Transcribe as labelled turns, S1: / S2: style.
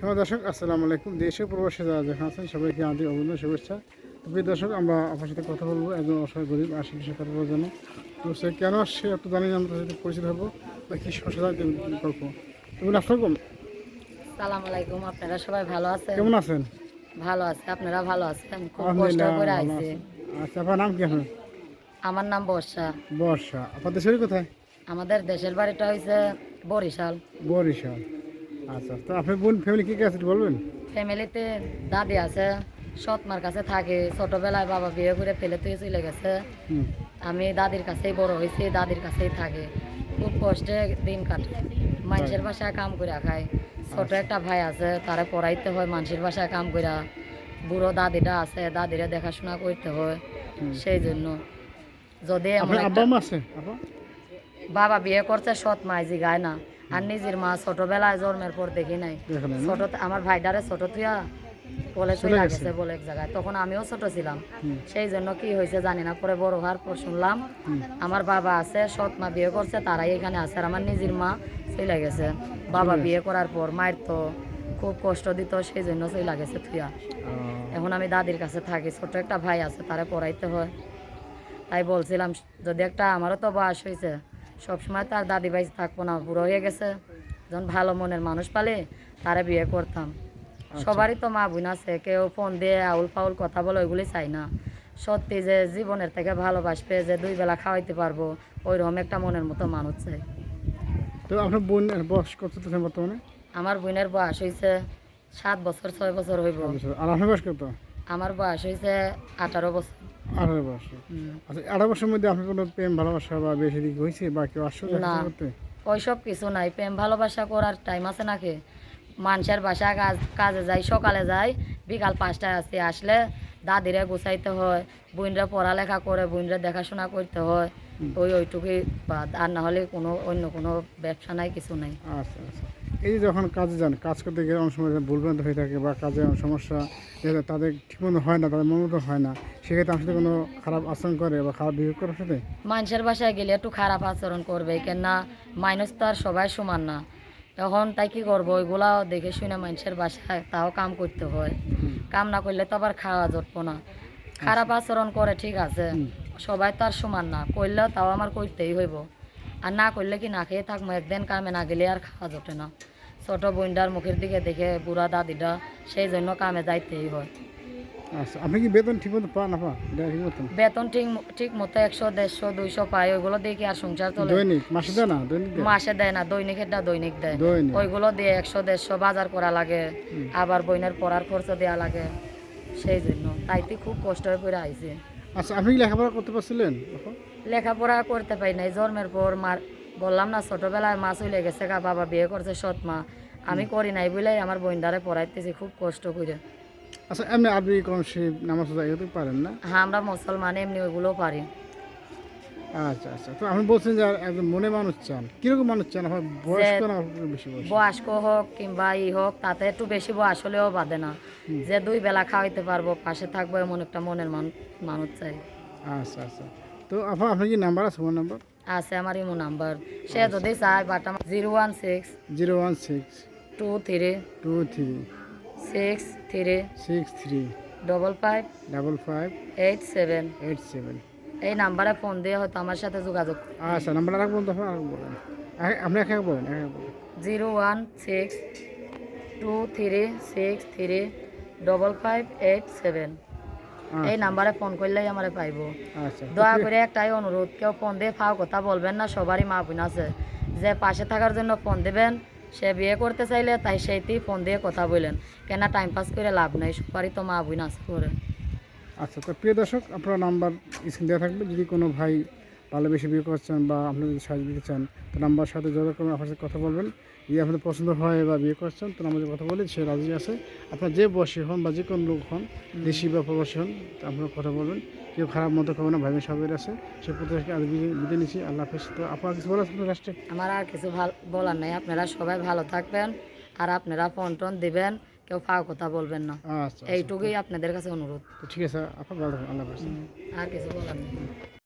S1: সময় দর্শক আসসালামু আলাইকুম। দেশে প্রবাসী যারা যেখানে আছেন সবাইকে আদি অভিনন্দন শুভেচ্ছা। প্রিয় দর্শক আমরা আপনার সাথে কথা বলব একজন অসহায় গরিব আসে বিষয়ে কথা বলার জন্য। তো সে কেন আসছে একটু জানি না, আমরা সাথে পরিচিত হব বা কী সমস্যা গল্প। তুমি আসসালাম
S2: সালাম আলাইকুম আপনারা সবাই ভালো আছেন?
S1: কেমন আছেন?
S2: ভালো আছে আপনারা ভালো আছেন? খুব কষ্ট করে আইছে।
S1: আচ্ছা আপনার নাম কি আপনার?
S2: আমার নাম বর্ষা।
S1: বর্ষা। আপনার দেশের কোথায়?
S2: আমাদের দেশের বাড়িটা হয়েছে বরিশাল।
S1: বরিশাল। আচ্ছা তো আপনার বোন ফ্যামিলি কী আছে বলবেন?
S2: ফ্যামিলিতে দাদি আছে সৎ মার কাছে থাকে ছোটবেলায় বাবা বিয়ে করে ফেলে তুই চলে গেছে। আমি দাদির কাছেই বড় হয়েছি দাদির কাছেই থাকে। খুব কষ্টে দিন কাটে। মানুষের বাসায় কাম করে খায়। ছোট একটা ভাই আছে তারা পড়াইতে হয় মানুষের বাসায় কাম করে বুড়ো দাদিটা আছে দাদিরা দেখাশোনা করতে হয় সেই জন্য যদি বাবা বিয়ে করছে সৎ মাইজি গায় না। আর নিজের মা ছোটবেলায় জন্মের পর দেখি নাই। ছোট আমার ভাইটারে ছোট তুইয়া বলে
S1: চলে। গেছে?
S2: বলে এক জায়গায়। তখন আমিও ছোট ছিলাম। সেই জন্য কি হয়েছে জানি না পরে বড় হওয়ার পর শুনলাম আমার বাবা আছে সৎ মা বিয়ে করছে তারাই এখানে আছে আর আমার নিজের মা চলে গেছে। বাবা বিয়ে করার পর মায়ের তো খুব কষ্ট দিত সেই জন্য চলে গেছে তুইয়া এখন আমি দাদির কাছে থাকি ছোট একটা ভাই আছে তারে পড়াইতে হয়। তাই বলছিলাম যদি একটা আমারও তো বয়স হয়েছে সবসময় তার দাদি ভাই থাকব না বুড়ো হয়ে গেছে। যখন ভালো মনের মানুষ পালে তারা বিয়ে করতাম। সবারই তো মা বোন আছে কেউ ফোন দিয়ে আউল ফাউল কথা বলে ওইগুলি চাই না। সত্যি যে জীবনের থেকে ভালোবাসবে যে দুই বেলা খাওয়াইতে পারব ওইরকম একটা মনের মতো মানুষ চাই।
S1: তো আপনার বোন বয়স কত বর্তমানে?
S2: আমার বোনের বয়স হয়েছে সাত বছর ছয় বছর হইব।
S1: আর আপনার বয়স কত?
S2: আমার বয়স হয়েছে আঠারো বছর।
S1: আঠারো বছর। আচ্ছা আঠারো বছরের মধ্যে আপনার কোনো প্রেম ভালোবাসা বা বেশি দিক হয়েছে বা কেউ আসছে
S2: না। ওইসব কিছু নাই। প্রেম ভালোবাসা করার টাইম আছে নাকি? মানুষের বাসা কাজ কাজে যাই সকালে যাই বিকাল পাঁচটায় আসি আসলে দাদিরে গুছাইতে হয় বোনরা পড়ালেখা করে বোনরা দেখাশোনা করতে হয়। ওই ওইটুকুই আর না হলে কোনো অন্য কোনো ব্যবসা নাই কিছু নাই।
S1: আচ্ছা আচ্ছা। এই যে যখন কাজে যান কাজ করতে গেলে অনেক সময় ভুলভ্রান্ত হয়ে থাকে বা কাজে অনেক সমস্যা যেটা তাদের ঠিকমতো হয় না তাদের মন মতো হয় না সেক্ষেত্রে আমার সাথে কোনো খারাপ আচরণ করে বা খারাপ বিহেভ করে আপনার সাথে?
S2: মানুষের বাসায় গেলে একটু খারাপ আচরণ করবে কেননা মানুষ তো আর সবাই সমান না। তখন তাই কি করব? ওইগুলাও দেখে শুনে মানুষের বাসায় তাও কাম করতে হয়। কাম না করলে তো আবার খাওয়া জটবো না। খারাপ আচরণ করে ঠিক আছে। সবাই তো আর সমান না করলেও তাও আমার করতেই হইব। আর না করলে কি না খেয়ে থাকব? একদিন কামে না গেলে আর খাওয়া জটে না। ছোট বোনটার মুখের দিকে দেখে বুড়া দাদিটা সেই জন্য কামে যাইতেই হয়।
S1: আচ্ছা আপনি কি বেতন ঠিকমতো পান না পান ঠিক মতন
S2: বেতন ঠিক ঠিক মতো একশো দেড়শো দুইশো পাই ওইগুলো দিয়ে কি আর সংসার চলে?
S1: দৈনিক? মাসে দেয় না? দৈনিক
S2: মাসে দেয় না দৈনিক এটা দৈনিক দেয়। ওইগুলো দিয়ে একশো দেড়শো বাজার করা লাগে আবার বইনের পড়ার খরচ দেওয়া লাগে সেই জন্য। তাইতে খুব কষ্ট হয়ে পড়ে আইছে।
S1: আচ্ছা আপনি লেখাপড়া করতে পারছিলেন?
S2: লেখাপড়া করতে পারি নাই জন্মের পর মার বললাম না ছোটবেলায় মা চলে গেছে গা বাবা বিয়ে করছে সৎ মা। আমি করি নাই বলে আমার বোন বোনদারে পড়াইতেছি খুব কষ্ট করে
S1: আচ্ছা এমনি আপনি কোন শিব নামাজ রোজা এগুলো তো পারেন না?
S2: হ্যাঁ আমরা মুসলমান এমনি ওইগুলো পারি।
S1: আচ্ছা আচ্ছা। তো আপনি বলছেন যে একজন মনে মানুষ চান। কীরকম মানুষ চান? আপনার বয়স্ক না বেশি বয়স?
S2: বয়স্ক হোক কিংবা ই হোক তাতে একটু বেশি বয়স হলেও বাদে না। যে দুই বেলা খাওয়াইতে পারব পাশে থাকব এমন একটা মনের মান- মানুষ চাই।
S1: আচ্ছা আচ্ছা। তো আপনার আপনার কি নাম্বার আছে ফোন নাম্বার?
S2: আছে আমার ইমো নাম্বার। সে যদি চায় বাট আমার zero one six
S1: zero one six
S2: two three
S1: two three
S2: six three
S1: six three
S2: double five
S1: double five
S2: eight seven.
S1: Eight seven.
S2: এই নাম্বারে ফোন দিয়ে হয়তো আমার সাথে যোগাযোগ
S1: আচ্ছা আর বলেন। এক- আপনি একা একা বলেন একা বলেন।
S2: Zero one six two three six three double five eight seven. এই নাম্বারে ফোন করলেই আমার পাইব।
S1: আচ্ছা।
S2: দয়া করে একটাই অনুরোধ কেউ ফোন দিয়ে ফাও কথা বলবেন না সবারই মা বোন আছে। যে পাশে থাকার জন্য ফোন দেবেন সে বিয়ে করতে চাইলে তাই সেইটি ফোন দিয়ে কথা বললেন কেন টাইম পাস করে লাভ নাই সবারই তো মা বোন আছে করে
S1: আচ্ছা তো প্রিয় দর্শক আপনার নাম্বার স্ক্রিন দেওয়া থাকবে। যদি কোনো ভাই ভালোবেসে বিয়ে করছেন বা আপনি যদি সাহায্য দিতে চান তো নাম্বার সাথে যোগাযোগ করে আপনার সাথে কথা বলবেন। যদি আপনাদের পছন্দ হয় বা বিয়ে করছেন তো আমাদের কথা বলে সে রাজি আছে। আপনার যে বয়সী হন বা যে কোনো লোক হন দেশি বা প্রবাসী হন আপনারা কথা বলবেন। কেউ খারাপ মতো করবে না ভাই সবাই আছে। সে প্রত্যেককে আজ বিদায় নিচ্ছি। আল্লাহ হাফেজ। তো আপনার কিছু বলা আছে লাস্টে
S2: আমার আর কিছু ভালো বলার নেই। আপনারা সবাই ভালো থাকবেন আর আপনারা ফোন টোন দিবেন কেউ ফাও কথা বলবেন না।
S1: আচ্ছা
S2: এইটুকুই আপনাদের কাছে অনুরোধ।
S1: ঠিক আছে আপনার ভালো থাকবেন। আল্লাহ
S2: আর কিছু বলার নেই।